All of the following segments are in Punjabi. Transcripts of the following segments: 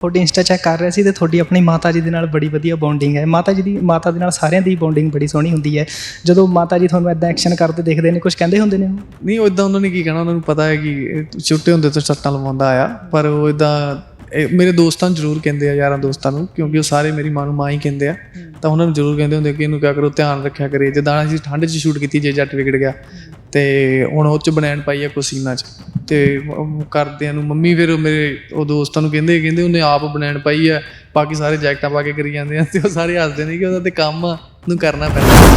ਤੁਹਾਡੀ ਇੰਸਟਾ ਚੈੱਕ ਕਰ ਰਿਹਾ ਸੀ ਤੇ ਤੁਹਾਡੀ ਆਪਣੀ ਮਾਤਾ ਜੀ ਦੇ ਨਾਲ ਬੜੀ ਵਧੀਆ ਬੌਂਡਿੰਗ ਹੈ। ਮਾਤਾ ਜੀ ਦੀ, ਮਾਤਾ ਦੇ ਨਾਲ ਸਾਰਿਆਂ ਦੀ ਬੌਂਡਿੰਗ ਬੜੀ ਸੋਹਣੀ ਹੁੰਦੀ ਹੈ। ਜਦੋਂ ਮਾਤਾ ਜੀ ਤੁਹਾਨੂੰ ਐਦਾਂ ਐਕਸ਼ਨ ਕਰਦੇ ਦੇਖਦੇ ਨੇ ਕੁਝ ਕਹਿੰਦੇ ਹੁੰਦੇ ਨੇ ਉਹ? ਨਹੀਂ, ਉਹ ਇਦਾਂ ਉਹਨਾਂ ਨੇ ਕੀ ਕਹਿਣਾ, ਉਹਨਾਂ ਨੂੰ ਪਤਾ ਹੈ ਕਿ ਛੁੱਟੇ ਹੁੰਦੇ ਤੋਂ ਸੱਟਾਂ ਲਵਾਉਂਦਾ ਆਇਆ। ਪਰ ਉਹ ਇਦਾਂ ਮੇਰੇ ਦੋਸਤਾਂ ਨੂੰ ਜ਼ਰੂਰ ਕਹਿੰਦੇ ਆ, ਯਾਰਾਂ ਦੋਸਤਾਂ ਨੂੰ, ਕਿਉਂਕਿ ਉਹ ਸਾਰੇ ਮੇਰੀ ਮਾਂ ਨੂੰ ਮਾਂ ਹੀ ਕਹਿੰਦੇ ਆ। ਤਾਂ ਉਹਨਾਂ ਨੂੰ ਜ਼ਰੂਰ ਕਹਿੰਦੇ ਹੁੰਦੇ ਕਿ ਇਹਨੂੰ ਕਿਆ ਕਰੋ, ਧਿਆਨ ਰੱਖਿਆ ਕਰੇ। ਜਿੱਦਾਂ ਅਸੀਂ ਠੰਡ 'ਚ ਸ਼ੂਟ ਕੀਤੀ, ਜੇ ਜੱਟ ਵਿਗੜ ਗਿਆ। ਤੇ ਹੁਣ ਉਹ 'ਚ ਬਨੈਣ ਪਾਈ ਆ ਕੁਸੀਨਾ 'ਚ। ਤੇ ਕਰਦਿਆਂ ਨੂੰ ਮੰਮੀ ਫਿਰ ਮੇਰੇ ਉਹ ਦੋਸਤਾਂ ਨੂੰ ਕਹਿੰਦੇ ਕਹਿੰਦੇ ਉਹਨੇ ਆਪ ਬਨੈਣ ਪਾਈ ਆ, ਬਾਕੀ ਸਾਰੇ ਜੈਕਟਾਂ ਪਾ ਕੇ ਕਰੀ ਜਾਂਦੇ ਆ ਤੇ ਉਹ ਸਾਰੇ ਹੱਸਦੇ ਨੇ ਕਿ ਉਹਦਾ ਤੇ ਕੰਮ ਨੂੰ ਕਰਨਾ ਪੈਂਦਾ।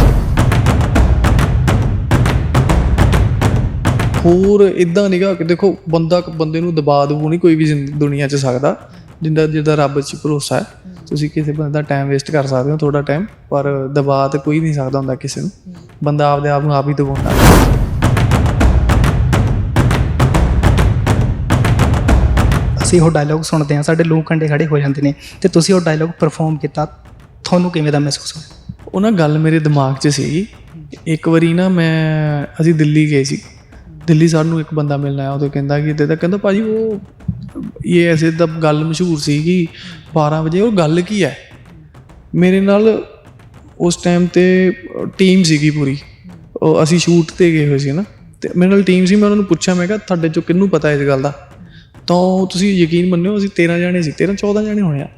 ਹੋਰ ਇਦਾਂ ਨਿਗਾ ਕਿ ਦੇਖੋ ਬੰਦਾ ਬੰਦੇ ਨੂੰ ਦਬਾ ਦੂ ਨਹੀਂ ਕੋਈ ਵੀ ਜ਼ਿੰਦ- ਦੁਨੀਆ 'ਚ ਸਕਦਾ, ਜਿੰਦਾ ਜਿਹਦਾ ਰੱਬ 'ਚ ਭਰੋਸਾ ਹੈ। ਤੁਸੀਂ ਕਿਸੇ ਬੰਦੇ ਦਾ ਟਾਈਮ ਵੇਸਟ ਕਰ ਸਕਦੇ ਹੋ ਥੋੜਾ ਟਾਈਮ ਪਰ ਦਬਾ ਤੇ ਕੋਈ ਨਹੀਂ ਸਕਦਾ ਹੁੰਦਾ ਕਿਸੇ ਨੂੰ। ਬੰਦਾ ਆਪਦੇ ਆਪ ਨੂੰ ਆਪ ਹੀ ਦਬਾਉਂਦਾ। ਅਸੀਂ ਉਹ ਡਾਇਲੌਗ ਸੁਣਦੇ ਹਾਂ ਸਾਡੇ ਲੋਕ ਕੰਡੇ ਖੜੇ ਹੋ ਜਾਂਦੇ ਨੇ ਤੇ ਤੁਸੀਂ ਉਹ ਡਾਇਲੌਗ ਪਰਫਾਰਮ ਕੀਤਾ, ਤੁਹਾਨੂੰ ਕਿਵੇਂ ਦਾ ਮਹਿਸੂਸ ਹੋਇਆ? ਉਹ ਨਾ ਗੱਲ ਮੇਰੇ ਦਿਮਾਗ 'ਚ ਸੀ ਇੱਕ ਵਾਰੀ ਨਾ ਮੈਂ, ਅਸੀਂ ਦਿੱਲੀ ਗਏ ਸੀ। ਦਿੱਲੀ ਸਾਨੂੰ ਇੱਕ ਬੰਦਾ ਮਿਲਣ ਆਇਆ, ਉਹ ਤੇ ਕਹਿੰਦਾ ਕਿ ਤੇ ਕਹਿੰਦਾ ਭਾਜੀ ਉਹ, ਇਹ ਐਸੇ ਤਾਂ ਗੱਲ ਮਸ਼ਹੂਰ ਸੀ ਕਿ 12 ਵਜੇ, ਉਹ ਗੱਲ ਕੀ ਹੈ? ਮੇਰੇ ਨਾਲ ਉਸ ਟਾਈਮ ਤੇ ਟੀਮ ਸੀਗੀ ਪੂਰੀ। ਅਸੀਂ ਸ਼ੂਟ ਤੇ ਗਏ ਹੋਏ ਸੀ ਨਾ। ਤੇ ਮੇਰੇ ਨਾਲ ਟੀਮ ਸੀ, ਮੈਂ ਉਹਨਾਂ ਨੂੰ ਪੁੱਛਿਆ, ਮੈਂ ਕਿਹਾ ਤੁਹਾਡੇ ਚੋਂ ਕਿਹਨੂੰ ਪਤਾ ਇਸ ਗੱਲ ਦਾ? ਤਾਂ ਉਹ ਤੁਸੀਂ ਯਕੀਨ ਮੰਨਿਓ ਅਸੀਂ 13 ਜਾਣੇ ਸੀ 13 14 ਜਾਣੇ ਹੋਣੇ ਆ।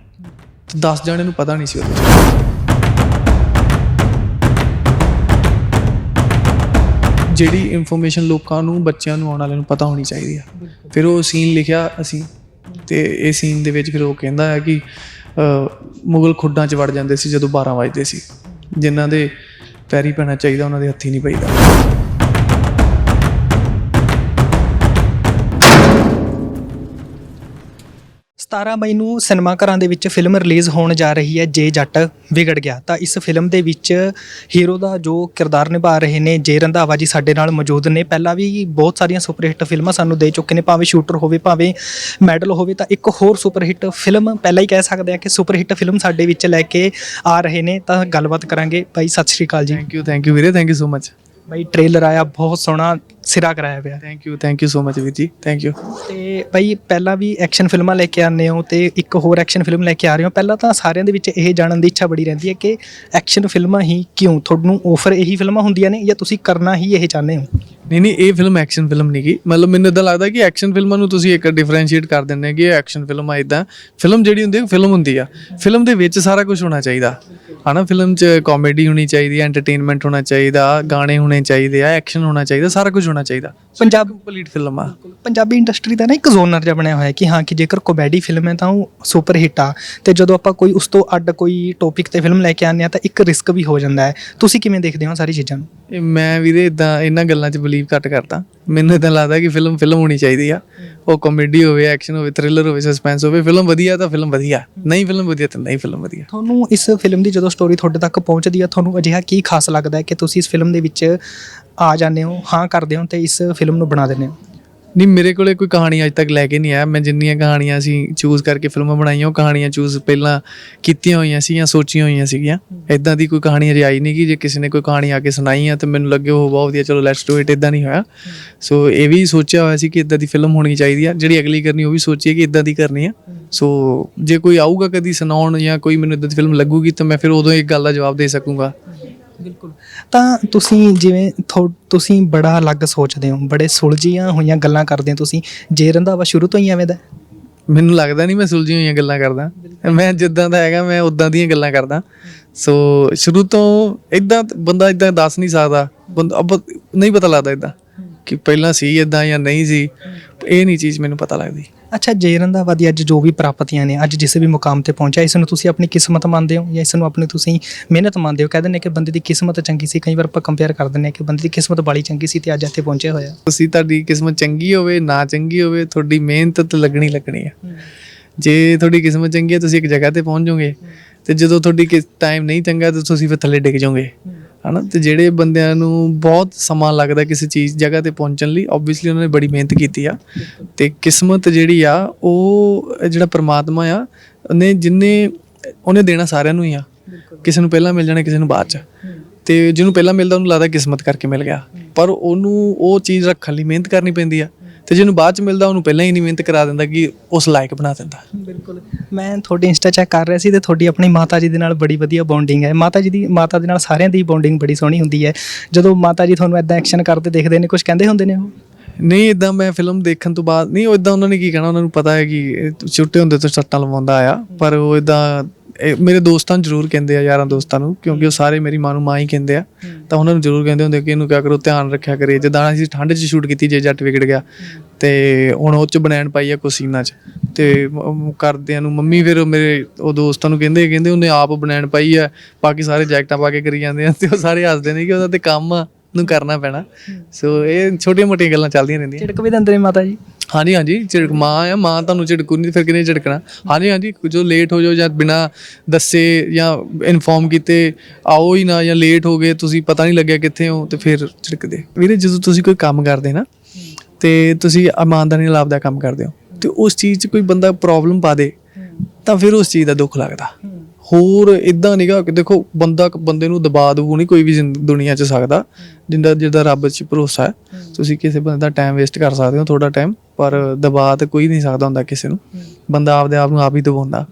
ਤੇ 10 ਜਾਣੇ ਨੂੰ ਪਤਾ ਨਹੀਂ ਸੀ ਉਹਦੇ ਜਿਹੜੀ ਇਨਫੋਰਮੇਸ਼ਨ ਲੋਕਾਂ ਨੂੰ ਬੱਚਿਆਂ ਨੂੰ ਆਉਣ ਵਾਲਿਆਂ ਨੂੰ ਪਤਾ ਹੋਣੀ ਚਾਹੀਦੀ ਆ। ਫਿਰ ਉਹ ਸੀਨ ਲਿਖਿਆ ਅਸੀਂ ਤੇ ਇਹ ਸੀਨ ਦੇ ਵਿੱਚ ਫਿਰ ਉਹ ਕਹਿੰਦਾ ਹੈ ਕਿ ਮੁਗਲ ਖੁੱਡਾਂ 'ਚ ਵੜ ਜਾਂਦੇ ਸੀ ਜਦੋਂ 12 ਵਜਦੇ ਸੀ। ਜਿਨ੍ਹਾਂ ਦੇ ਪੈਰੀ ਪੈਣਾ ਚਾਹੀਦਾ ਉਹਨਾਂ ਦੇ ਹੱਥੀ ਨਹੀਂ ਪਈਦਾ। 17 ਮਈ ਨੂੰ ਸਿਨੇਮਾ ਘਰਾਂ ਦੇ ਵਿੱਚ ਫਿਲਮ ਰਿਲੀਜ਼ ਹੋਣ ਜਾ ਰਹੀ ਹੈ, ਜੇ ਜੱਟ ਵਿਗੜ ਗਿਆ, ਤਾਂ ਇਸ ਫਿਲਮ ਦੇ ਵਿੱਚ ਹੀਰੋ ਦਾ ਜੋ ਕਿਰਦਾਰ ਨਿਭਾ ਰਹੇ ਨੇ, ਜੇ ਰੰਧਾਵਾ ਜੀ ਸਾਡੇ ਨਾਲ ਮੌਜੂਦ ਨੇ। ਪਹਿਲਾਂ ਵੀ ਬਹੁਤ ਸਾਰੀਆਂ ਸੁਪਰ ਹਿੱਟ ਫਿਲਮਾਂ ਸਾਨੂੰ ਦੇ ਚੁੱਕੇ ਨੇ, ਭਾਵੇਂ ਸ਼ੂਟਰ ਹੋਵੇ, ਭਾਵੇਂ ਮੈਡਲ ਹੋਵੇ, ਤਾਂ ਇੱਕ ਹੋਰ ਸੁਪਰ ਹਿੱਟ ਫਿਲਮ ਪਹਿਲਾਂ ਹੀ ਕਹਿ ਸਕਦੇ ਆ ਕਿ ਸੁਪਰ ਹਿੱਟ ਫਿਲਮ ਸਾਡੇ ਵਿੱਚ ਲੈ ਕੇ ਆ ਰਹੇ ਨੇ। ਤਾਂ ਗੱਲਬਾਤ ਕਰਾਂਗੇ। ਭਾਈ, ਸਤਿ ਸ਼੍ਰੀ ਅਕਾਲ ਜੀ। ਥੈਂਕ ਯੂ ਥੈਂਕ ਯੂ ਵੀਰੇ ਥੈਂਕ ਯੂ ਸੋ ਮਚ ਭਾਈ ਟ੍ਰੇਲਰ ਆਇਆ ਬਹੁਤ ਸੋਹਣਾ ਸਿਰਾ ਕਰਾਇਆ ਪਿਆ। Thank you thank you so much ਵੀਰ ਜੀ ਥੈਂਕ ਯੂ ਤੇ ਭਾਈ ਪਹਿਲਾਂ ਵੀ ਐਕਸ਼ਨ ਫਿਲਮਾਂ ਲੈ ਕੇ ਆਉਂਦੇ ਹੋ ਤੇ ਇੱਕ ਹੋਰ ਐਕਸ਼ਨ ਫਿਲਮ ਲੈ ਕੇ ਆ ਰਹੇ ਹੋ। ਪਹਿਲਾਂ ਤਾਂ ਸਾਰਿਆਂ ਦੇ ਵਿੱਚ ਇਹ ਜਾਣਨ ਦੀ ਇੱਛਾ ਬੜੀ ਰਹਿੰਦੀ ਹੈ ਕਿ ਐਕਸ਼ਨ ਫਿਲਮਾਂ ਹੀ ਕਿਉਂ? ਤੁਹਾਨੂੰ ਆਫਰ ਇਹੀ ਫਿਲਮਾਂ ਹੁੰਦੀਆਂ ਨੇ ਜਾਂ ਤੁਸੀਂ ਕਰਨਾ ਹੀ ਇਹ ਚਾਹੁੰਦੇ ਹੋ? ਨਹੀਂ ਨਹੀਂ ਇਹ ਫਿਲਮ ਐਕਸ਼ਨ ਫਿਲਮ ਨਹੀਂ ਗੀ ਮਤਲਬ ਮੈਨੂੰ ਇਦਾਂ ਲੱਗਦਾ ਕਿ ਐਕਸ਼ਨ ਫਿਲਮਾਂ ਨੂੰ ਤੁਸੀਂ ਇੱਕ ਡਿਫਰੈਂਸ਼ੀਏਟ ਕਰ ਦਿੰਦੇ ਕਿ ਇਹ ਐਕਸ਼ਨ ਫਿਲਮ ਆ ਇਦਾਂ ਫਿਲਮ ਜਿਹੜੀ ਹੁੰਦੀ ਹੈ ਫਿਲਮ ਹੁੰਦੀ ਆ। ਫਿਲਮ ਦੇ ਵਿੱਚ ਸਾਰਾ ਕੁਝ ਹੋਣਾ ਚਾਹੀਦਾ। ਹਨਾ ਫਿਲਮ 'ਚ ਕਾਮੇਡੀ ਹੋਣੀ ਚਾਹੀਦੀ ਹੈ ਐਂਟਰਟੇਨਮੈਂਟ ਹੋਣਾ ਚਾਹੀਦਾ ਗਾਣੇ ਹੋਣੇ ਚਾਹੀਦੇ ਆ ਐਕਸ਼ਨ ਹੋਣਾ ਚਾਹੀਦਾ ਸਾਰਾ ਕੁਝ ਹੋਣਾ ਚਾਹੀਦਾ। ਪੰਜਾਬ ਕੰਪਲੀਟ ਫਿਲਮ ਆ। ਪੰਜਾਬੀ ਇੰਡਸਟਰੀ ਦਾ ਨਾ ਇੱਕ ਜ਼ੋਨਰ ਜਿਹਾ ਬਣਿਆ ਹੋਇਆ ਹੈ ਕਿ ਹਾਂ ਕਿ ਜੇਕਰ ਕਾਮੇਡੀ ਫਿਲਮ ਹੈ ਤਾਂ ਉਹ ਸੁਪਰ ਹਿੱਟ ਆ। ਤੇ ਜਦੋਂ ਆਪਾਂ ਕੋਈ ਉਸ ਤੋਂ ਅੱਡ ਕੋਈ ਟੌਪਿਕ ਤੇ ਫਿਲਮ ਲੈ ਕੇ ਆਉਂਦੇ ਆ ਤਾਂ ਇੱਕ ਰਿਸਕ ਵੀ ਹੋ ਜਾਂਦਾ ਹੈ। ਤੁਸੀਂ ਕਿਵੇਂ ਦੇਖਦੇ ਹੋ ਸਾਰੀ ਚੀਜ਼ਾਂ ਨੂੰ? ਮੈਂ ਵੀਰੇ ਇਦਾਂ ਇਹਨਾਂ ਗੱਲਾਂ 'ਚ ਬਲੀਵ ਘੱਟ ਕਰਦਾ। ਮੈਨੂੰ ਇਦਾਂ ਲੱਗਦਾ ਕਿ ਫਿਲਮ ਫਿਲਮ ਹੋਣੀ ਚਾਹੀਦੀ ਆ। ਉਹ ਕਾਮੇਡੀ ਹੋਵੇ ਐਕਸ਼ਨ ਹੋਵੇ ਥ੍ਰਿਲਰ ਹੋਵੇ ਸਸਪੈਂਸ ਹੋਵੇ ਫਿਲਮ ਵਧੀਆ ਤਾਂ ਫਿਲਮ ਵਧੀਆ। ਨਹੀਂ ਫਿਲਮ ਵਧੀਆ ਤਾਂ ਨਹੀਂ ਫਿਲਮ ਵਧੀਆ। ਤੁਹਾਨੂੰ ਇਸ ਫਿਲਮ ਦੀ ਜਦੋਂ ਸਟੋਰੀ ਤੁਹਾਡੇ ਤੱਕ ਪਹੁੰਚਦੀ ਆ, ਤੁਹਾਨੂੰ ਅਜਿਹਾ ਕੀ ਖਾਸ ਲੱਗਦਾ ਹੈ ਕਿ ਤੁਸੀਂ ਇਸ ਫਿਲਮ ਦੇ ਵਿੱਚ ਆ ਜਾਂਦੇ ਹੋ, ਹਾਂ ਕਰਦੇ ਹੋ ਤੇ ਇਸ ਫਿਲਮ ਨੂੰ ਬਣਾ ਦਿੰਦੇ ਹੋ? ਨਹੀਂ ਮੇਰੇ ਕੋਲੇ ਕੋਈ ਕਹਾਣੀ ਅੱਜ ਤੱਕ ਲੈ ਕੇ ਨਹੀਂ ਆਇਆ। ਮੈਂ ਜਿੰਨੀਆਂ ਕਹਾਣੀਆਂ ਅਸੀਂ ਚੂਜ਼ ਕਰਕੇ ਫਿਲਮਾਂ ਬਣਾਈਆਂ ਉਹ ਕਹਾਣੀਆਂ ਚੂਜ਼ ਪਹਿਲਾਂ ਕੀਤੀਆਂ ਹੋਈਆਂ ਸੀ ਜਾਂ ਸੋਚੀਆਂ ਹੋਈਆਂ ਸੀਗੀਆਂ। ਇਦਾਂ ਦੀ ਕੋਈ ਕਹਾਣੀ ਅਜੇ ਆਈ ਨਹੀਂ ਕਿ ਜੇ ਕਿਸੇ ਨੇ ਕੋਈ ਕਹਾਣੀ ਆ ਕੇ ਸੁਣਾਈ ਆ ਤੇ ਮੈਨੂੰ ਲੱਗੇ ਉਹ ਬਹੁਤ ਵਧੀਆ ਚਲੋ ਲੈਟਸ ਡੂ ਇਟ ਇਦਾਂ ਨਹੀਂ ਹੋਇਆ। ਸੋ ਇਹ ਵੀ ਸੋਚਿਆ ਹੋਇਆ ਸੀ ਕਿ ਇਦਾਂ ਦੀ ਫਿਲਮ ਹੋਣੀ ਚਾਹੀਦੀ ਆ। ਜਿਹੜੀ ਅਗਲੀ ਕਰਨੀ ਉਹ ਵੀ ਸੋਚੀਏ ਕਿ ਇਦਾਂ ਦੀ ਕਰਨੀ ਆ। ਸੋ ਜੇ ਕੋਈ ਆਊਗਾ ਕਦੀ ਸੁਣਾਉਣ ਜਾਂ ਕੋਈ ਮੈਨੂੰ ਇਦਾਂ ਦੀ ਫਿਲਮ ਲੱਗੂਗੀ ਤਾਂ ਮੈਂ ਫਿਰ ਉਦੋਂ ਇੱਕ ਗੱਲ ਦਾ ਜਵਾਬ ਦੇ ਸਕੂੰਗਾ। ਬਿਲਕੁਲ। ਤਾਂ ਤੁਸੀਂ ਜਿਵੇਂ ਥੋ- ਤੁਸੀਂ ਬੜਾ ਅਲੱਗ ਸੋਚਦੇ ਹੋ ਬੜੇ ਸੁਲਝੀਆਂ ਹੋਈਆਂ ਗੱਲਾਂ ਕਰਦੇ ਹੋ ਤੁਸੀਂ ਜੇ ਰੰਧਾਵਾ ਸ਼ੁਰੂ ਤੋਂ ਹੀ ਐਵੇਂ ਦਾ? ਹੈ? ਮੈਨੂੰ ਲੱਗਦਾ ਨਹੀਂ ਮੈਂ ਸੁਲਝੀਆਂ ਹੋਈਆਂ ਗੱਲਾਂ ਕਰਦਾ। ਮੈਂ ਜਿੱਦਾਂ ਦਾ ਹੈਗਾ ਮੈਂ ਉਦਾਂ ਦੀਆਂ ਗੱਲਾਂ ਕਰਦਾ। ਸੋ ਸ਼ੁਰੂ ਤੋਂ ਇਦਾਂ ਬੰਦਾ ਇਦਾਂ ਦੱਸ ਨਹੀਂ ਸਕਦਾ। ਬੰਦਾ ਅਬ ਨਹੀਂ ਪਤਾ ਲੱਗਦਾ ਇਦਾਂ ਕਿ ਪਹਿਲਾਂ ਸੀ ਇਦਾਂ ਜਾਂ ਨਹੀਂ ਸੀ। ਇਹ ਨਹੀਂ ਚੀਜ਼ ਮੈਨੂੰ ਪਤਾ ਲੱਗਦੀ। ਅੱਛਾ ਜੇ ਰੰਧਾਵਾ ਦੀ ਅੱਜ ਜੋ ਵੀ ਪ੍ਰਾਪਤੀਆਂ ਨੇ ਅੱਜ ਜਿਸ ਵੀ ਮੁਕਾਮ ਤੇ ਪਹੁੰਚਿਆ ਇਸ ਨੂੰ ਤੁਸੀਂ ਆਪਣੀ ਕਿਸਮਤ ਮੰਨਦੇ ਹੋ ਜਾਂ ਇਸ ਨੂੰ ਆਪਣੀ ਤੁਸੀਂ ਮਿਹਨਤ ਮੰਨਦੇ ਹੋ? ਕਹਿੰਦੇ ਨੇ ਕਿ ਬੰਦੇ ਦੀ ਕਿਸਮਤ ਚੰਗੀ ਸੀ ਕਈ ਵਾਰ ਆਪਾਂ ਕੰਪੇਅਰ ਕਰ ਦਿੰਦੇ ਹਾਂ ਕਿ ਬੰਦੇ ਦੀ ਕਿਸਮਤ ਬਾਲੀ ਚੰਗੀ ਸੀ ਤੇ ਅੱਜ ਇੱਥੇ ਪਹੁੰਚਿਆ ਹੋਇਆ। ਤੁਸੀਂ ਤੁਹਾਡੀ ਕਿਸਮਤ ਚੰਗੀ ਹੋਵੇ ਨਾ ਚੰਗੀ ਹੋਵੇ ਤੁਹਾਡੀ ਮਿਹਨਤ ਤਾਂ ਲੱਗਣੀ ਲੱਗਣੀ ਹੈ। ਜੇ ਤੁਹਾਡੀ ਕਿਸਮਤ ਚੰਗੀ ਹੈ ਤੁਸੀਂ ਇੱਕ ਜਗ੍ਹਾ ਤੇ ਪਹੁੰਚ ਜਾਓਗੇ ਤੇ ਜਦੋਂ ਤੁਹਾਡੀ ਟਾਈਮ ਨਹੀਂ ਚੰਗਾ ਤਾਂ ਤੁਸੀਂ ਫਿਰ ਥੱਲੇ ਡਿੱਗ ਜਾਓਗੇ। ਹਨਾ? ਤੇ ਜਿਹੜੇ ਬੰਦਿਆਂ ਨੂੰ ਬਹੁਤ ਸਮਾਂ ਲੱਗਦਾ ਕਿਸੇ ਚੀਜ਼ ਜਗ੍ਹਾ ਤੇ ਪਹੁੰਚਣ ਲਈ ਆਬਵੀਅਸਲੀ ਉਹਨਾਂ ਨੇ ਬੜੀ ਮਿਹਨਤ ਕੀਤੀ ਆ। ਤੇ ਕਿਸਮਤ ਜਿਹੜੀ ਆ ਉਹ ਜਿਹੜਾ ਪ੍ਰਮਾਤਮਾ ਆ ਉਹਨੇ ਜਿੰਨੇ ਉਹਨੇ ਦੇਣਾ ਸਾਰਿਆਂ ਨੂੰ ਹੀ ਆ। ਕਿਸੇ ਨੂੰ ਪਹਿਲਾਂ ਮਿਲ ਜਾਣਾ ਕਿਸੇ ਨੂੰ ਬਾਅਦ ਚ। ਤੇ ਜਿਹਨੂੰ ਪਹਿਲਾਂ ਮਿਲਦਾ ਉਹਨੂੰ ਲੱਗਦਾ ਕਿਸਮਤ ਕਰਕੇ ਮਿਲ ਗਿਆ। ਪਰ ਉਹਨੂੰ ਉਹ ਚੀਜ਼ ਰੱਖਣ ਲਈ ਮਿਹਨਤ ਕਰਨੀ ਪੈਂਦੀ ਆ। ਤੇ ਜਿਹਨੂੰ ਬਾਅਦ ਚ ਮਿਲਦਾ ਉਹਨੂੰ ਪਹਿਲਾਂ ਹੀ ਨਹੀਂ ਮਿਹਨਤ ਕਰਾ ਦਿੰਦਾ ਕਿ ਉਸ ਲਾਇਕ ਬਣਾ ਦਿੰਦਾ। ਬਿਲਕੁਲ। ਮੈਂ ਤੁਹਾਡੀ ਇੰਸਟਾ ਚੈੱਕ ਕਰ ਰਿਹਾ ਸੀ ਤੇ ਤੁਹਾਡੀ ਆਪਣੀ ਮਾਤਾ ਜੀ ਦੇ ਨਾਲ ਬੜੀ ਵਧੀਆ ਬੌਂਡਿੰਗ ਹੈ। ਮਾਤਾ ਜੀ ਦੀ ਮਾਤਾ ਦੇ ਨਾਲ ਸਾਰਿਆਂ ਦੀ ਬੌਂਡਿੰਗ ਬੜੀ ਸੋਹਣੀ ਹੁੰਦੀ ਹੈ। ਜਦੋਂ ਮਾਤਾ ਜੀ ਤੁਹਾਨੂੰ ਐਦਾਂ ਐਕਸ਼ਨ ਕਰਦੇ ਦੇਖਦੇ ਨੇ ਕੁਝ ਕਹਿੰਦੇ ਹੁੰਦੇ ਨੇ ਉਹ? ਨਹੀਂ ਇਦਾਂ ਮੈਂ ਫਿਲਮ ਦੇਖਣ ਤੋਂ ਬਾਅਦ ਨਹੀਂ ਉਹ ਇਦਾਂ ਉਹਨਾਂ ਨੇ ਕੀ ਕਹਿਣਾ ਉਹਨਾਂ ਨੂੰ ਪਤਾ ਹੈ ਕਿ ਛੋਟੇ ਹੁੰਦੇ ਤੋਂ ਸੱਟਾਂ ਲਵਾਉਂਦਾ ਆ ਪਰ ਉਹ ਇਦਾਂ ਮੇਰੇ ਦੋਸਤਾਂ ਨੂੰ ਜ਼ਰੂਰ ਕਹਿੰਦੇ ਆ ਯਾਰਾਂ ਦੋਸਤਾਂ ਨੂੰ ਕਿਉਂਕਿ ਉਹ ਸਾਰੇ ਮੇਰੀ ਮਾਂ ਨੂੰ ਮਾਂ ਹੀ ਕਹਿੰਦੇ ਆ। ਤਾਂ ਉਹਨਾਂ ਨੂੰ ਜ਼ਰੂਰ ਕਹਿੰਦੇ ਹੁੰਦੇ ਕਿ ਇਹਨੂੰ ਕਿਆ ਕਰੋ ਧਿਆਨ ਰੱਖਿਆ ਕਰੇ। ਜਿੱਦਾਂ ਅਸੀਂ ਠੰਡ 'ਚ ਸ਼ੂਟ ਕੀਤੀ ਜੇ ਜੱਟ ਵਿਗੜ ਗਿਆ ਤੇ ਹੁਣ ਉਹ 'ਚ ਬਨੈਣ ਪਾਈ ਆ ਕੁਸੀਨਾ 'ਚ। ਤੇ ਕਰਦਿਆਂ ਨੂੰ ਮੰਮੀ ਫਿਰ ਮੇਰੇ ਉਹ ਦੋਸਤਾਂ ਨੂੰ ਕਹਿੰਦੇ ਕਹਿੰਦੇ ਉਹਨੇ ਆਪ ਬਨੈਣ ਪਾਈ ਆ ਬਾਕੀ ਸਾਰੇ ਜੈਕਟਾਂ ਪਾ ਕੇ ਕਰੀ ਜਾਂਦੇ ਆ ਤੇ ਉਹ ਸਾਰੇ ਹੱਸਦੇ ਨੇ ਕਿ ਉਹਦਾ ਤੇ ਕੰਮ ਆ ਨੂੰ ਕਰਨਾ ਪੈਣਾ। ਸੋ ਇਹ ਛੋਟੀਆਂ ਮੋਟੀਆਂ ਗੱਲਾਂ ਚੱਲਦੀਆਂ ਰਹਿੰਦੀਆਂ। ਝਿੜਕ ਵੀ ਦਿੰਦੇ ਨੇ ਮਾਤਾ ਜੀ। ਹਾਂਜੀ ਹਾਂਜੀ, ਝਿੜਕ, ਮਾਂ ਆ, ਮਾਂ ਤੁਹਾਨੂੰ ਝਿੜਕੂ ਨਹੀਂ ਫਿਰ ਕਿਨੇ ਝਿੜਕਣਾ? ਹਾਂਜੀ ਹਾਂਜੀ, ਜੋ ਲੇਟ ਹੋ ਜਾਓ ਜਾਂ ਬਿਨਾ ਦੱਸੇ ਜਾਂ ਇਨਫੋਰਮ ਕੀਤੇ ਆਓ ਹੀ ਨਾ ਜਾਂ ਲੇਟ ਹੋ ਗਏ, ਤੁਸੀਂ ਪਤਾ ਨਹੀਂ ਲੱਗਿਆ ਕਿੱਥੇ ਹੋ, ਤੇ ਫਿਰ ਝਿੜਕਦੇ। ਵੀਰੇ, ਜਦੋਂ ਤੁਸੀਂ ਕੋਈ ਕੰਮ ਕਰਦੇ ਨਾ, ਤੇ ਤੁਸੀਂ ਇਮਾਨਦਾਰੀ ਨਾਲ ਆਪਦਾ ਕੰਮ ਕਰਦੇ ਹੋ, ਤੇ ਉਸ ਚੀਜ਼ 'ਚ ਕੋਈ ਬੰਦਾ ਪ੍ਰੋਬਲਮ ਪਾ ਦੇ, ਤਾਂ ਫਿਰ ਉਸ ਚੀਜ਼ ਦਾ ਦੁੱਖ ਲੱਗਦਾ। ਹੋਰ ਇਦਾਂ ਨਿਗਾ ਕਿ ਦੇਖੋ ਬੰਦਾ ਬੰਦੇ ਨੂੰ ਦਬਾ ਦੂ ਨਹੀਂ ਕੋਈ ਵੀ ਦੁਨੀਆ 'ਚ ਸਕਦਾ ਜਿੰਦਾ ਜਿਹਦਾ ਰੱਬ 'ਚ ਭਰੋਸਾ ਹੈ। ਤੁਸੀਂ ਕਿਸੇ ਬੰਦੇ ਦਾ ਟਾਈਮ ਵੇਸਟ ਕਰ ਸਕਦੇ ਹੋ ਥੋੜਾ ਟਾਈਮ ਪਰ ਦਬਾ ਤੇ ਕੋਈ ਨਹੀਂ ਸਕਦਾ ਹੁੰਦਾ ਕਿਸੇ ਨੂੰ। ਬੰਦਾ ਆਪਦੇ ਆਪ ਨੂੰ ਆਪ ਹੀ ਦਬਾਉਂਦਾ।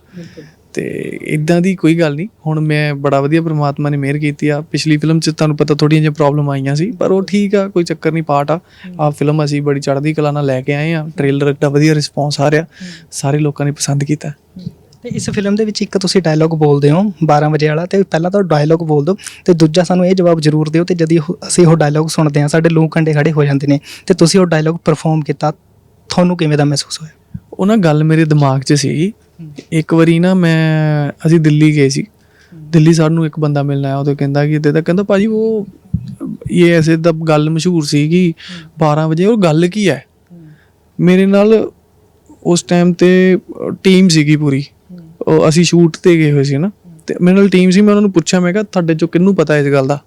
ਤੇ ਇਦਾਂ ਦੀ ਕੋਈ ਗੱਲ ਨਹੀਂ ਹੁਣ ਮੈਂ ਬੜਾ ਵਧੀਆ ਪ੍ਰਮਾਤਮਾ ਨੇ ਮਿਹਰ ਕੀਤੀ ਆ। ਪਿਛਲੀ ਫਿਲਮ 'ਚ ਤੁਹਾਨੂੰ ਪਤਾ ਥੋੜੀਆਂ ਜਿਹੀਆਂ ਪ੍ਰੋਬਲਮ ਆਈਆਂ ਸੀ ਪਰ ਉਹ ਠੀਕ ਆ ਕੋਈ ਚੱਕਰ ਨਹੀਂ ਪਾਰਟ ਆ। ਆ ਫਿਲਮ ਅਸੀਂ ਬੜੀ ਚੜ੍ਹਦੀ ਕਲਾ ਨਾਲ ਲੈ ਕੇ ਆਏ ਆ। ਟ੍ਰੇਲਰ ਦਾ ਵਧੀਆ ਰਿਸਪੌਂਸ ਆ ਰਿਹਾ। ਸਾਰੇ ਲੋਕਾਂ ਨੇ ਪਸੰਦ ਕੀਤਾ। ਤੇ ਇਸ ਫਿਲਮ ਦੇ ਵਿੱਚ ਇੱਕ ਤੁਸੀਂ ਡਾਇਲੋਗ ਬੋਲਦੇ ਹੋ 12 ਵਜੇ ਵਾਲਾ ਤੇ ਪਹਿਲਾਂ ਤਾਂ ਡਾਇਲੋਗ ਬੋਲ ਦਿਓ ਤੇ ਦੂਜਾ ਸਾਨੂੰ ਇਹ ਜਵਾਬ ਜ਼ਰੂਰ ਦਿਓ ਤੇ ਜਦ ਅਸੀਂ ਉਹ ਡਾਇਲੋਗ ਸੁਣਦੇ ਹਾਂ, ਸਾਡੇ ਲੋਕ ਕੰਡੇ ਖੜੇ ਹੋ ਜਾਂਦੇ ਨੇ ਤੇ ਤੁਸੀਂ ਉਹ ਡਾਇਲੋਗ ਪਰਫਾਰਮ ਕੀਤਾ, ਤੁਹਾਨੂੰ ਕਿਵੇਂ ਦਾ ਮਹਿਸੂਸ ਹੋਇਆ? ਉਹ ਨਾ ਗੱਲ ਮੇਰੇ ਦਿਮਾਗ 'ਚ ਸੀ। ਇੱਕ ਵਾਰੀ ਨਾ ਮੈਂ, ਅਸੀਂ ਦਿੱਲੀ ਗਏ ਸੀ। ਦਿੱਲੀ ਸਾਨੂੰ ਇੱਕ ਬੰਦਾ ਮਿਲਣਾ ਆਇਆ, ਉਹ ਤੇ ਕਹਿੰਦਾ ਕਿ ਇਦਾਂ ਕਹਿੰਦਾ ਭਾਜੀ ਉਹ, ਇਹ ਐਸੇ ਦਾ ਗੱਲ ਮਸ਼ਹੂਰ ਸੀ ਕਿ 12 ਵਜੇ, ਉਹ ਗੱਲ ਕੀ ਹੈ? ਮੇਰੇ ਨਾਲ ਉਸ ਟਾਈਮ ਤੇ ਟੀਮ ਸੀਗੀ ਪੂਰੀ। ਉਹ ਅਸੀਂ ਸ਼ੂਟ ਤੇ ਗਏ ਹੋਏ ਸੀ ਨਾ ਤੇ ਮੇਰੇ ਨਾਲ ਟੀਮ ਸੀ ਮੈਂ ਉਹਨਾਂ ਨੂੰ ਪੁੱਛਿਆ ਮੈਂ ਕਿਹਾ ਤੁਹਾਡੇ ਚੋਂ ਕਿਹਨੂੰ ਪਤਾ ਇਸ ਗੱਲ ਦਾ?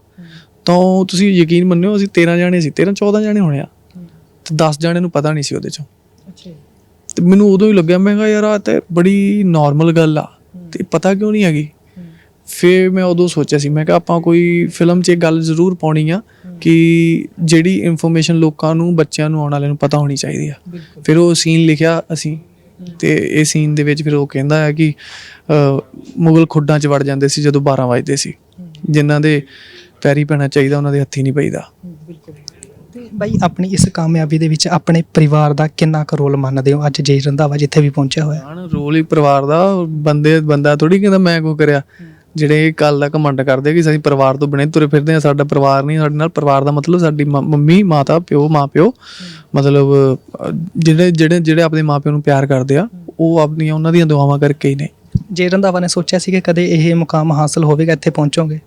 ਤਾਂ ਤੁਸੀਂ ਯਕੀਨ ਮੰਨਿਓ ਅਸੀਂ 13 ਜਾਣੇ ਸੀ 13 14 ਜਾਣੇ ਹੋਣੇ ਆ। ਤੇ 10 ਜਾਣੇ ਨੂੰ ਪਤਾ ਨਹੀਂ ਸੀ ਉਹਦੇ ਚੋਂ। ਅੱਛਾ ਤੇ ਮੈਨੂੰ ਉਦੋਂ ਹੀ ਲੱਗਿਆ ਮੈਂ ਕਿਹਾ ਯਾਰ ਆ ਤੇ ਬੜੀ ਨਾਰਮਲ ਗੱਲ ਆ ਤੇ ਪਤਾ ਕਿਉਂ ਨਹੀਂ ਹੈਗੀ? ਫਿਰ ਮੈਂ ਉਦੋਂ ਸੋਚਿਆ ਸੀ ਮੈਂ ਕਿਹਾ ਆਪਾਂ ਕੋਈ ਫਿਲਮ 'ਚ ਇਹ ਗੱਲ ਜ਼ਰੂਰ ਪਾਉਣੀ ਆ ਕਿ ਜਿਹੜੀ ਇਨਫੋਰਮੇਸ਼ਨ ਲੋਕਾਂ ਨੂੰ ਬੱਚਿਆਂ ਨੂੰ ਆਉਣ ਵਾਲਿਆਂ ਨੂੰ ਪਤਾ ਹੋਣੀ ਚਾਹੀਦੀ ਆ। ਫਿਰ ਉਹ ਸੀਨ ਲਿਖਿਆ ਅਸੀਂ ਤੇ ਇਹ ਸੀਨ ਦੇ ਵਿੱਚ ਫਿਰ ਉਹ ਕਹਿੰਦਾ ਹੈ ਕਿ ਮੁਗਲ ਖੁੱਡਾਂ 'ਚ ਵੜ ਜਾਂਦੇ ਸੀ ਜਦੋਂ 12 ਵਜਦੇ ਸੀ। ਜਿਨ੍ਹਾਂ ਦੇ ਪੈਰੀ ਪੈਣਾ ਚਾਹੀਦਾ ਉਹਨਾਂ ਦੇ ਹੱਥੀ ਨਹੀਂ ਪਈਦਾ। ਬਿਲਕੁਲ ਤੇ ਬਾਈ ਆਪਣੀ ਇਸ ਕਾਮਯਾਬੀ ਦੇ ਵਿੱਚ ਆਪਣੇ ਪਰਿਵਾਰ ਦਾ ਕਿੰਨਾ ਕੁ ਰੋਲ ਮੰਨਦੇ ਹੋ? ਅੱਜ ਜੈ ਰੰਧਾਵਾ ਜਿੱਥੇ ਵੀ ਪਹੁੰਚਿਆ ਹੋਇਆ। ਹਾਂ ਰੋਲ ਹੀ ਪਰਿਵਾਰ ਦਾ। ਬੰਦੇ ਬੰਦਾ ਥੋੜੀ ਕਹਿੰਦਾ ਮੈਂ ਕੋ ਕਰਿਆ? ਜਿਹੜੇ ਕੱਲ ਦਾ ਕਮੰਡ ਕਰਦੇ ਕਿ ਅਸੀਂ ਪਰਿਵਾਰ ਤੋਂ ਬਿਨਾਂ ਤੁਰੇ ਫਿਰਦੇ ਆ ਸਾਡਾ ਪਰਿਵਾਰ ਨਹੀਂ ਸਾਡੇ ਨਾਲ ਪਰਿਵਾਰ ਦਾ ਮਤਲਬ ਸਾਡੀ ਮੰਮੀ ਮਾਤਾ ਪਿਓ ਮਾਂ ਪਿਓ ਮਤਲਬ ਜਿਹੜੇ ਜਿਹੜੇ ਜਿਹੜੇ ਆਪਣੇ ਮਾਂ ਪਿਓ ਨੂੰ ਪਿਆਰ ਕਰਦੇ ਆ ਉਹ ਆਪਣੀਆਂ ਉਹਨਾਂ ਦੀਆਂ ਦੁਆਵਾਂ ਕਰਕੇ ਹੀ ਨੇ। ਜੈ ਰੰਧਾਵਾ ਨੇ ਸੋਚਿਆ ਸੀ ਕਿ ਕਦੇ ਇਹ ਮੁਕਾਮ ਹਾਸਲ ਹੋਵੇਗਾ ਇੱਥੇ ਪਹੁੰਚੋਗੇ?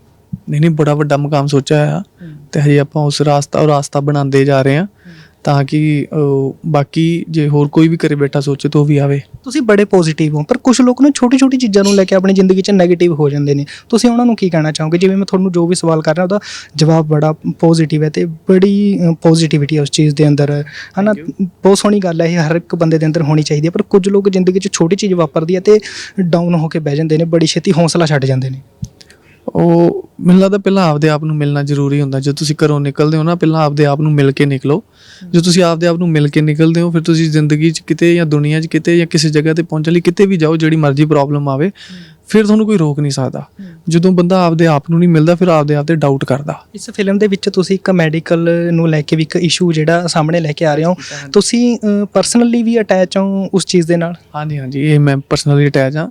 ਨਹੀਂ ਨਹੀਂ ਬੜਾ ਵੱਡਾ ਮੁਕਾਮ ਸੋਚਿਆ ਆ ਤੇ ਹਜੇ ਆਪਾਂ ਉਸ ਰਾਸਤਾ ਉਹ ਰਾਸਤਾ ਬਣਾਉਂਦੇ ਜਾ ਰਹੇ ਆ ਤਾਂ ਕਿ ਬਾਕੀ ਜੇ ਹੋਰ ਕੋਈ ਵੀ ਕਰੇ ਬੈਠਾ ਸੋਚੇ ਤਾਂ ਉਹ ਵੀ ਆਵੇ। ਤੁਸੀਂ ਬੜੇ ਪੋਜ਼ਿਟਿਵ ਹੋ ਪਰ ਕੁਝ ਲੋਕ ਨਾ ਛੋਟੀ ਛੋਟੀ ਚੀਜ਼ਾਂ ਨੂੰ ਲੈ ਕੇ ਆਪਣੀ ਜ਼ਿੰਦਗੀ 'ਚ 네ਗੇਟਿਵ ਹੋ ਜਾਂਦੇ ਨੇ। ਤੁਸੀਂ ਉਹਨਾਂ ਨੂੰ ਕੀ ਕਹਿਣਾ ਚਾਹੋਗੇ? ਜਿਵੇਂ ਮੈਂ ਤੁਹਾਨੂੰ ਜੋ ਵੀ ਸਵਾਲ ਕਰ ਰਿਹਾ ਉਹਦਾ ਜਵਾਬ ਬੜਾ ਪੋਜ਼ਿਟਿਵ ਹੈ ਤੇ ਬੜੀ ਪੋਜ਼ਿਟਿਵਿਟੀ ਹੈ ਉਸ ਚੀਜ਼ ਦੇ ਅੰਦਰ। ਹਨਾ ਬਹੁਤ ਸੋਹਣੀ ਗੱਲ ਹੈ ਇਹ ਹਰ ਇੱਕ ਬੰਦੇ ਦੇ ਅੰਦਰ ਹੋਣੀ ਚਾਹੀਦੀ ਹੈ ਪਰ ਕੁਝ ਲੋਕ ਜ਼ਿੰਦਗੀ 'ਚ ਛੋਟੀ ਚੀਜ਼ ਵਾਪਰਦੀ ਹੈ ਤੇ ਡਾਊਨ ਹੋ ਕੇ ਬਹਿ ਜਾਂਦੇ ਨੇ ਬੜੀ ਛੇਤੀ ਹੌਸਲਾ ਛੱਡ ਜਾਂਦੇ ਨੇ। ਉਹ ਮੈਨੂੰ ਲੱਗਦਾ ਪਹਿਲਾਂ ਆਪਦੇ ਆਪ ਨੂੰ ਮਿਲਣਾ ਜ਼ਰੂਰੀ ਹੁੰਦਾ। ਜਦੋਂ ਤੁਸੀਂ ਘਰੋਂ ਨਿਕਲਦੇ ਹੋ ਨਾ ਪਹਿਲਾਂ ਆਪਦੇ ਆਪ ਨੂੰ ਮਿਲ ਕੇ ਨਿਕਲੋ। ਜੇ ਤੁਸੀਂ ਆਪਦੇ ਆਪ ਨੂੰ ਮਿਲ ਕੇ ਨਿਕਲਦੇ ਹੋ ਫਿਰ ਤੁਸੀਂ ਜ਼ਿੰਦਗੀ 'ਚ ਕਿਤੇ ਜਾਂ ਦੁਨੀਆ 'ਚ ਕਿਤੇ ਜਾਂ ਕਿਸੇ ਜਗ੍ਹਾ ਤੇ ਪਹੁੰਚਣ ਲਈ ਕਿਤੇ ਵੀ ਜਾਓ ਜਿਹੜੀ ਮਰਜ਼ੀ ਪ੍ਰੋਬਲਮ ਆਵੇ ਫਿਰ ਤੁਹਾਨੂੰ ਕੋਈ ਰੋਕ ਨਹੀਂ ਸਕਦਾ। ਜਦੋਂ ਬੰਦਾ ਆਪਦੇ ਆਪ ਨੂੰ ਨਹੀਂ ਮਿਲਦਾ ਫਿਰ ਆਪਦੇ ਆਪ ਤੇ ਡਾਊਟ ਕਰਦਾ। ਇਸ ਫਿਲਮ ਦੇ ਵਿੱਚ ਤੁਸੀਂ ਇੱਕ ਮੈਡੀਕਲ ਨੂੰ ਲੈ ਕੇ ਵੀ ਇੱਕ ਇਸ਼ੂ ਜਿਹੜਾ ਸਾਹਮਣੇ ਲੈ ਕੇ ਆ ਰਹੇ ਹੋ। ਤੁਸੀਂ ਪਰਸਨਲੀ ਵੀ ਅਟੈਚ ਹੋ ਉਸ ਚੀਜ਼ ਦੇ ਨਾਲ? ਹਾਂਜੀ ਹਾਂਜੀ ਇਹ ਮੈਂ ਪਰਸਨਲੀ ਅਟੈਚ ਹਾਂ।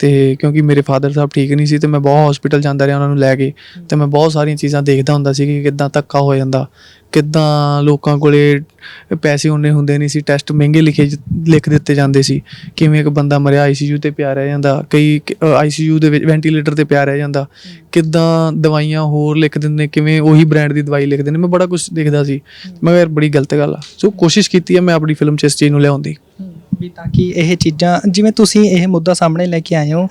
ਤੇ ਕਿਉਂਕਿ ਮੇਰੇ ਫਾਦਰ ਸਾਹਿਬ ਠੀਕ ਨਹੀਂ ਸੀ ਤੇ ਮੈਂ ਬਹੁਤ ਹਸਪੀਟਲ ਜਾਂਦਾ ਰਿਹਾ ਉਹਨਾਂ ਨੂੰ ਲੈ ਕੇ। ਤੇ ਮੈਂ ਬਹੁਤ ਸਾਰੀਆਂ ਚੀਜ਼ਾਂ ਦੇਖਦਾ ਹੁੰਦਾ ਸੀ ਕਿ ਕਿੱਦਾਂ ਧੱਕਾ ਹੋ ਜਾਂਦਾ ਕਿੱਦਾਂ ਲੋਕਾਂ ਕੋਲੇ ਪੈਸੇ ਉਹਨੇ ਹੁੰਦੇ ਨਹੀਂ ਸੀ ਟੈਸਟ ਮਹਿੰਗੇ ਲਿਖੇ ਲਿਖ ਦਿੱਤੇ ਜਾਂਦੇ ਸੀ। ਕਿਵੇਂ ਇੱਕ ਬੰਦਾ ਮਰਿਆ ਆਈਸੀਯੂ ਤੇ ਪਿਆ ਰਹਿ ਜਾਂਦਾ ਕਈ ਆਈਸੀਯੂ ਦੇ ਵਿੱਚ ਵੈਂਟੀਲੇਟਰ ਤੇ ਪਿਆ ਰਹਿ ਜਾਂਦਾ। ਕਿੱਦਾਂ ਦਵਾਈਆਂ ਹੋਰ ਲਿਖ ਦਿੰਦੇ ਕਿਵੇਂ ਉਹੀ ਬ੍ਰਾਂਡ ਦੀ ਦਵਾਈ ਲਿਖਦੇ ਨੇ ਮੈਂ ਬੜਾ ਕੁਝ ਦੇਖਦਾ ਸੀ। ਮੈਂ ਯਾਰ ਬੜੀ ਗਲਤ ਗੱਲ ਆ। ਸੋ ਕੋਸ਼ਿਸ਼ ਕੀਤੀ ਹੈ ਮੈਂ ਆਪਣੀ ਫਿਲਮ 'ਚ ਇਸ ਚੀਜ਼ ਨੂੰ ਲਿਆਉਣ ਦੀ। ਵੀ ਤਾਂ ਕਿ ਇਹ ਚੀਜ਼ਾਂ ਜਿਵੇਂ ਤੁਸੀਂ ਇਹ ਮੁੱਦਾ ਸਾਹਮਣੇ ਲੈ ਕੇ ਆਏ ਹੋ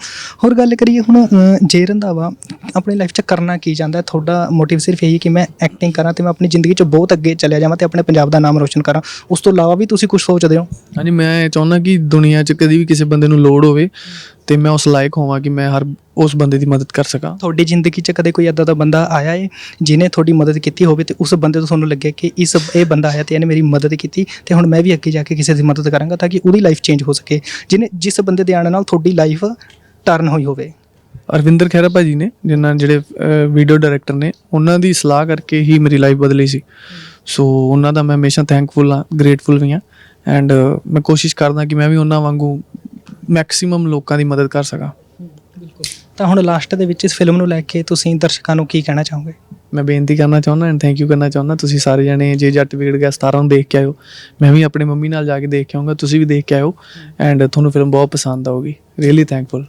ਹੋਰ ਗੱਲ ਕਰੀਏ ਹੁਣ ਅ, ਜੈ ਰੰਧਾਵਾ ਆਪਣੀ ਲਾਈਫ 'ਚ ਕਰਨਾ ਕੀ ਚਾਹੁੰਦਾ ਹੈ ਤੁਹਾਡਾ ਮੋਟਿਵ ਸਿਰਫ ਇਹੀ ਕਿ ਮੈਂ ਐਕਟਿੰਗ ਕਰਾਂ ਤੇ ਮੈਂ ਆਪਣੀ ਜ਼ਿੰਦਗੀ 'ਚ ਬਹੁਤ ਅੱਗੇ ਚਲਿਆ ਜਾਵਾਂ ਤੇ ਆਪਣੇ ਪੰਜਾਬ ਦਾ ਨਾਮ ਰੋਸ਼ਨ ਕਰਾਂ। ਉਸ ਤੋਂ ਇਲਾਵਾ ਵੀ ਤੁਸੀਂ ਕੁਝ ਸੋਚਦੇ ਹੋ? ਹਾਂਜੀ ਮੈਂ ਚਾਹੁੰਦਾ ਕਿ ਦੁਨੀਆ 'ਚ ਕਦੀ ਵੀ ਕਿਸੇ ਬੰਦੇ ਨੂੰ ਲੋੜ ਹੋਵੇ ਤੇ ਮੈਂ ਉਸ ਲਾਇਕ ਹੋਵਾਂ ਕਿ ਮੈਂ ਹਰ ਉਸ ਬੰਦੇ ਦੀ ਮਦਦ ਕਰ ਸਕਾਂ। ਤੁਹਾਡੀ ਜ਼ਿੰਦਗੀ 'ਚ ਕਦੇ ਕੋਈ ਏਦਾਂ ਦਾ ਬੰਦਾ ਆਇਆ ਏ ਜਿਨੇ ਤੁਹਾਡੀ ਮਦਦ ਕੀਤੀ ਹੋਵੇ ਤੇ ਉਸ ਬੰਦੇ ਤੋਂ ਤੁਹਾਨੂੰ ਲੱਗਿਆ ਕਿ ਇਸ ਇਹ ਬੰਦਾ ਆਇਆ ਤੇ ਇਹਨੇ ਮੇਰੀ ਮਦਦ ਕੀਤੀ ਤੇ ਹੁਣ ਮੈਂ ਵੀ ਅੱਗੇ ਜਾ ਕੇ ਕਿਸੇ ਦੀ ਮਦਦ ਕਰਾਂਗਾ ਤਾਂ ਕਿ ਉਹਦੀ ਲਾਈਫ ਚੇਂਜ ਹੋ ਸਕੇ ਜਿਨੇ ਜਿਸ ਬੰਦੇ ਦੇ ਆਉਣ ਨਾਲ ਤੁਹਾਡੀ ਲਾਈਫ ਟਰਨ ਹੋਈ ਹੋਵੇ। ਅਰਵਿੰਦਰ ਖਹਿਰਾ ਭਾਜੀ ਨੇ ਜਿਨ੍ਹਾਂ ਜਿਹੜੇ ਵੀਡੀਓ ਡਾਇਰੈਕਟਰ ਨੇ ਉਹਨਾਂ ਦੀ ਸਲਾਹ ਕਰਕੇ ਹੀ ਮੇਰੀ ਲਾਈਫ ਬਦਲੀ ਸੀ। ਸੋ ਉਹਨਾਂ ਦਾ ਮੈਂ ਹਮੇਸ਼ਾ ਥੈਂਕਫੁਲ ਹਾਂ ਗ੍ਰੇਟਫੁਲ ਵੀ ਹਾਂ। ਐਂਡ ਮੈਂ ਕੋਸ਼ਿਸ਼ ਕਰਦਾ ਕਿ ਮੈਂ ਵੀ ਉਹਨਾਂ ਵਾਂਗੂ ਮੈਕਸਿਮਮ ਲੋਕਾਂ ਦੀ ਮਦਦ ਕਰ ਸਕਾਂ। ਤਾਂ ਹੁਣ ਲਾਸਟ ਦੇ ਵਿੱਚ ਇਸ ਫਿਲਮ ਨੂੰ ਲੈ ਕੇ ਤੁਸੀਂ ਦਰਸ਼ਕਾਂ ਨੂੰ ਕੀ ਕਹਿਣਾ ਚਾਹੋਗੇ? ਮੈਂ ਬੇਨਤੀ ਕਰਨਾ ਚਾਹੁੰਦਾ ਐਂਡ ਥੈਂਕ ਯੂ ਕਰਨਾ ਚਾਹੁੰਦਾ। ਤੁਸੀਂ ਸਾਰੇ ਜਣੇ ਜੇ ਜੱਟ ਵਿਗੜ ਗਿਆ 17 ਨੂੰ ਦੇਖ ਕੇ ਆਇਓ। ਮੈਂ ਵੀ ਆਪਣੀ ਮੰਮੀ ਨਾਲ ਜਾ ਕੇ ਦੇਖ ਕੇ ਆਉਂਗਾ ਤੁਸੀਂ ਵੀ ਦੇਖ ਕੇ ਆਇਓ। ਐਂਡ ਤੁਹਾਨੂੰ ਫਿਲਮ ਬਹੁਤ ਪਸੰਦ ਆਊਗੀ। Really thankful